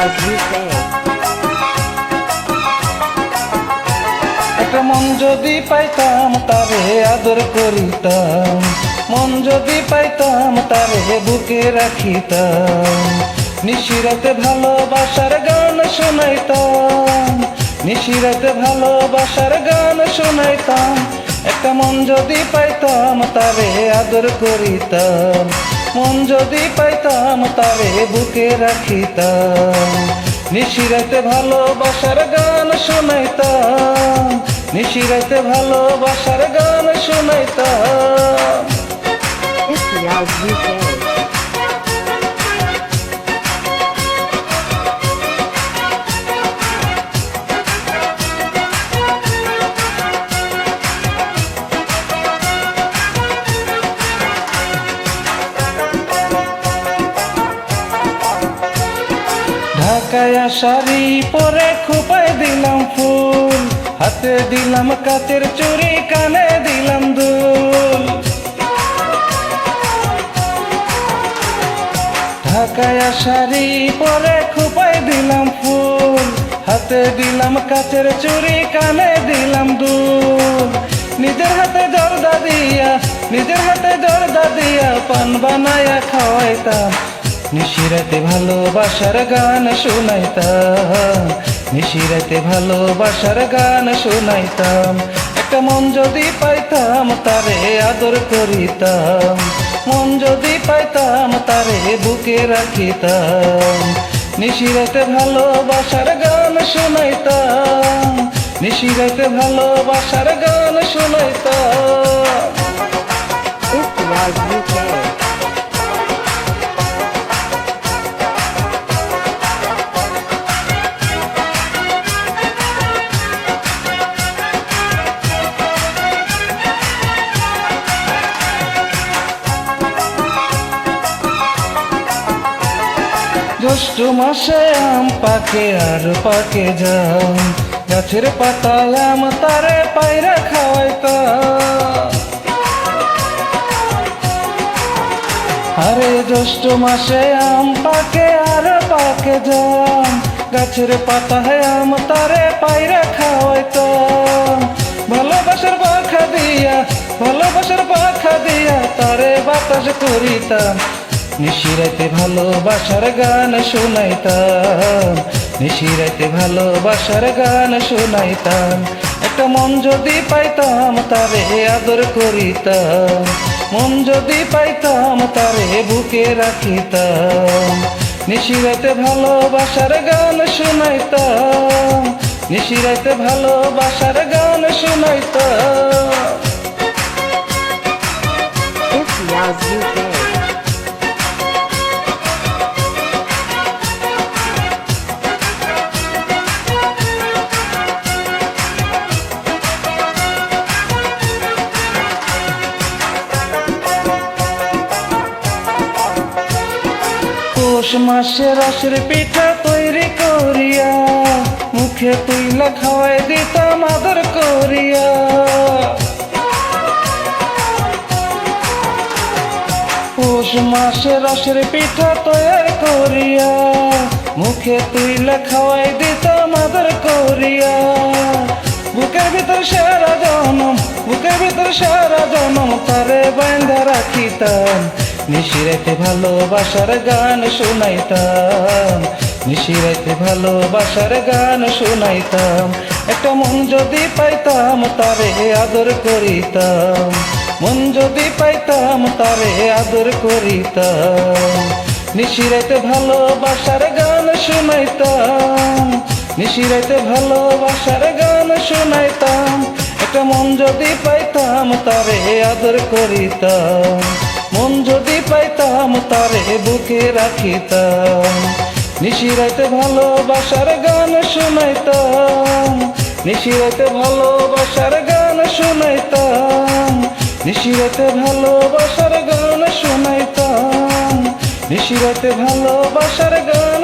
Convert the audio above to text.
UK. একটা মন যদি পাইতাম, তারে আদর করিতাম। মন যদি পাইতাম, তারে বুকে রাখিতাম। নিশিরাতে ভালোবাসার গান শোনাইতাম। নিশিরাতে ভালোবাসার গান শোনাইতাম। একটা মন যদি পাইতাম, তারে আদর করিতাম। মন যদি পাইতাম তারে বুকে রাখিতাম। নিশিরাতে ভালোবাসার গান শোনাইতাম। নিশিরাতে ভালোবাসার গান শোনাইতাম। ঢাকায় শাড়ি পরে খোপায় দিলাম ফুল। হাতে দিলাম কাতের চুড়ি কানে দিলাম দুল। ঢাকায় শাড়ি পরে খোপায় দিলাম ফুল। হাতে দিলাম কাচের চুড়ি কানে দিলাম দুল। নিজের হাতে জর্দা দিয়া, নিজের হাতে জর্দা দিয়া পান বানায়া খাওয়াইতাম। নিশিরাতে ভালোবাসার গান শোনাইতাম। নিশিরাতে ভালোবাসার গান শোনাইতাম। একটা মন যদি পাইতাম, তারে আদর করিতাম। মন যদি পাইতাম, তারে বুকে রাখিতাম। নিশিরাতে ভালোবাসার গান শোনাইতাম। নিশিরাতে ভালোবাসার গান শোনাইতাম। জ্যৈষ্ঠ মাসে আম পাকে আর পাকে যাম গাছের পাতায় আম তারে পায়রা খাওয়াইতাম। আরে জ্যৈষ্ঠ মাসে আম পাকে আর পাকে যাম গাছের পাতায় আম তারে পায়রা খাওয়াইতাম। ভালোবাসার পাখা দিয়া, ভালোবাসার পাখা দিয়া তারে বাতাস করিতাম। নিশিরাইতে ভালোবাসার গান শোনাইতাম। নিশিরাইতে ভালোবাসার গান শোনাইতাম। একটা মন যদি পাইতাম, তারে আদর করিতাম। মন যদি পাইতাম, তারে বুকে রাখিতাম। নিশিরাইতে ভালোবাসার গান শোনাইতাম। নিশিরাইতে ভালোবাসার গান শোনাইতাম। It's Loud পৌষ মাসে রসের পিঠা তৈরি করিয়া, মুখে তুইলা খাওয়াই দিতাম আদর করিয়া। পৌষ মাসে রসের পিঠা তৈরি করিয়া, মুখে তুইলা খাওয়াই দিতাম আদর করিয়া। বুকের ভিতর সারা জনম, বুকের ভিতর সারা জনম, তারে বান্ধা রাখিতাম। নিশিরাইতে ভালোবাসার গান শোনাইতাম। নিশিরাইতে ভালোবাসার গান শোনাইতাম। একটা মন যদি পাইতাম, তারে আদর করিতাম। মন যদি পাইতাম, তারে আদর করিতাম। নিশিরাইতে ভালোবাসার গান শোনাইতাম। নিশিরাইতে ভালোবাসার গান শোনাইতাম। একটা মন যদি পাইতাম, তারে আদর করিতাম। মন যদি পাইতাম, তারে বুকে রাখিতাম। নিশিরাইতে ভালোবাসার গান শোনাইতাম। নিশিরাইতে ভালোবাসার গান শোনাইতাম। নিশিরাইতে ভালোবাসার গান শোনাইতাম। নিশিরাইতে ভালোবাসার গান